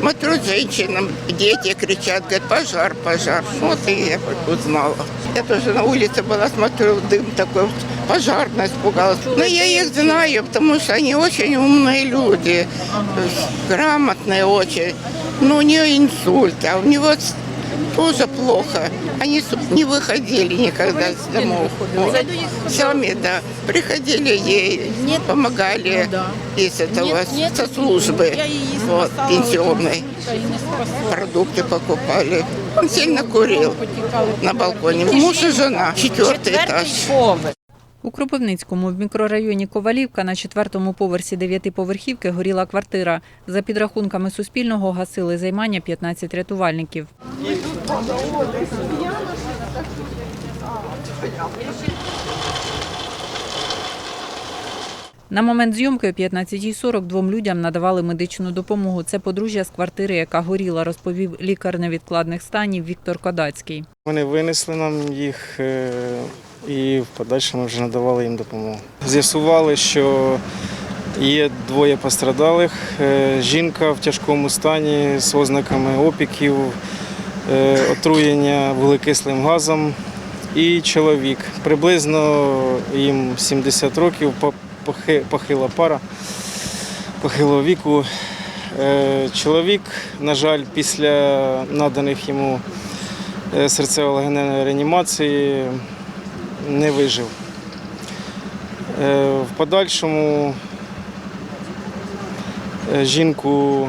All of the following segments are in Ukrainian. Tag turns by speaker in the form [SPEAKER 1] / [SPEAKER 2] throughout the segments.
[SPEAKER 1] Смотрю, женщинам, дети кричат, говорят, пожар, пожар. Вот и я узнала. Я тоже на улице была, смотрю, дым такой, пожарная испугалась. Но я их знаю, потому что они очень умные люди, то есть грамотные очень. Но у нее инсульт, а у него с- тоже плохо. Они с- не выходили никогда с домов. Вот. Сами, да, приходили ей, помогали из этого, со службы вот, пенсионной. Продукты покупали. Он сильно курил на балконе. Муж и жена, четвертый этаж.
[SPEAKER 2] У Кропивницькому в мікрорайоні Ковалівка на четвертому поверсі дев'ятиповерхівки горіла квартира. За підрахунками Суспільного гасили займання 15 рятувальників. На момент зйомки о 15.40 двом людям надавали медичну допомогу. Це подружжя з квартири, яка горіла, розповів лікар невідкладних станів Віктор Кодацький.
[SPEAKER 3] Вони винесли нам їх е, і в подальшому вже надавали їм допомогу. З'ясували, що є двоє пострадалих. Е, Жінка в тяжкому стані з ознаками опіків, е, отруєння вуглекислим газом. І чоловік. Приблизно їм 70 років, похила пара, похилого віку. Е, Чоловік, на жаль, після наданих йому серцево-легеневої реанімації не вижив. Е, В подальшому е, жінку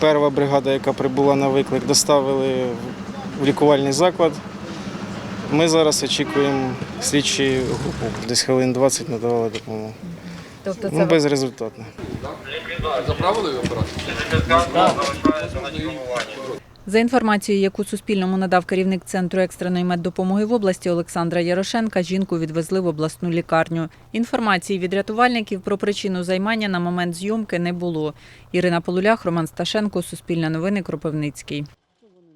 [SPEAKER 3] перша бригада, яка прибула на виклик, доставили в лікувальний заклад. Ми зараз очікуємо слідчу групу. Десь хвилин 20 надавали допомогу.
[SPEAKER 2] Тобто
[SPEAKER 3] Ну, безрезультатно.
[SPEAKER 2] За інформацією, яку Суспільному надав керівник Центру екстреної меддопомоги в області Олександра Ярошенка, жінку відвезли в обласну лікарню. Інформації від рятувальників про причину займання на момент зйомки не було. Ірина Полулях, Роман Сташенко, Суспільне новини, Кропивницький.